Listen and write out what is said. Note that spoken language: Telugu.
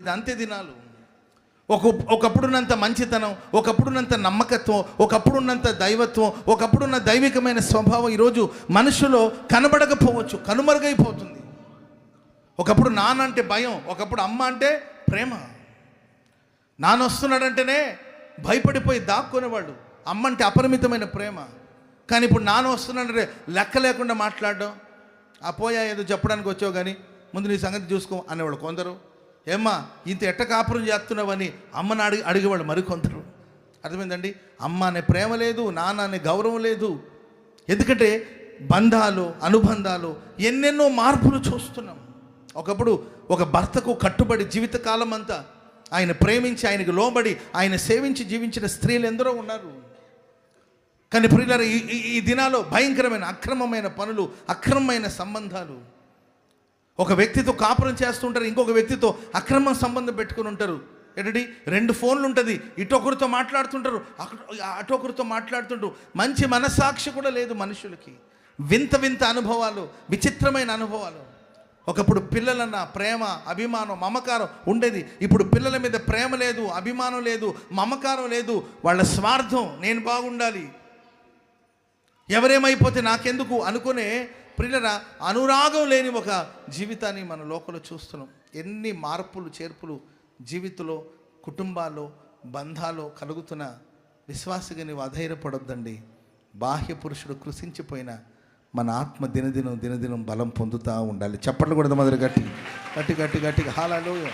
ఇది అంత్య దినాలు ఒక ఒకప్పుడున్నంత మంచితనం ఒకప్పుడున్నంత నమ్మకత్వం ఒకప్పుడున్నంత దైవత్వం ఒకప్పుడున్న దైవికమైన స్వభావం ఈరోజు మనుషులో కనబడకపోవచ్చు కనుమరుగైపోతుంది. ఒకప్పుడు నాన్న అంటే భయం ఒకప్పుడు అమ్మ అంటే ప్రేమ. నాన్న వస్తున్నాడంటేనే భయపడిపోయి దాక్కునేవాడు అమ్మ అంటే అపరిమితమైన ప్రేమ. కానీ ఇప్పుడు నాన్న వస్తున్నాడంటే లెక్క లేకుండా మాట్లాడడం ఆ పోయా ఏదో చెప్పడానికి వచ్చావు కానీ ముందు నీ సంగతి చూసుకో అనేవాడు కొందరు. ఏమ్మా ఇంత ఎట్ట కాపురం చేస్తున్నావని అమ్మని అడిగి అడిగేవాళ్ళు మరికొందరు. అర్థమైందండి? అమ్మ అనే ప్రేమ లేదు నాన్న అనే గౌరవం లేదు. ఎందుకంటే బంధాలు అనుబంధాలు ఎన్నెన్నో మార్పులు చూస్తున్నాం. ఒకప్పుడు ఒక భర్తకు కట్టుబడి జీవితకాలం అంతా ఆయన ప్రేమించి ఆయనకు లోబడి ఆయన సేవించి జీవించిన స్త్రీలు ఎందరో ఉన్నారు. కానీ ప్రియులారా ఈ ఈ- ఈ దినాల్లో భయంకరమైన అక్రమమైన పనులు అక్రమమైన సంబంధాలు. ఒక వ్యక్తితో కాపురం చేస్తుంటారు ఇంకొక వ్యక్తితో అక్రమ సంబంధం పెట్టుకుని ఉంటారు. ఏంటండి? రెండు ఫోన్లు ఉంటుంది. ఇటొకరితో మాట్లాడుతుంటారు అటొకరితో మాట్లాడుతుంటారు. మంచి మనస్సాక్షి కూడా లేదు మనుషులకి. వింత వింత అనుభవాలు విచిత్రమైన అనుభవాలు. ఒకప్పుడు పిల్లలన్న ప్రేమ అభిమానం మమకారం ఉండేది. ఇప్పుడు పిల్లల మీద ప్రేమ లేదు అభిమానం లేదు మమకారం లేదు. వాళ్ళ స్వార్థం నేను బాగుండాలి. ఎవరేమైపోతే నాకెందుకు అనుకునే ప్రియులరా అనురాగం లేని ఒక జీవితాన్ని మన లోకంలో చూస్తున్నాం. ఎన్ని మార్పులు చేర్పులు జీవితంలో కుటుంబాల్లో బంధాల్లో కలుగుతున్న విశ్వాసగా నీవు అధైర్యపడొద్దండి. బాహ్య పురుషుడు కృషించిపోయిన మన ఆత్మ దినదినం దినదినం బలం పొందుతూ ఉండాలి. చప్పట్లు కూడా మొదలు గట్టి గట్టి గట్టి గట్టిగా. హాలాలు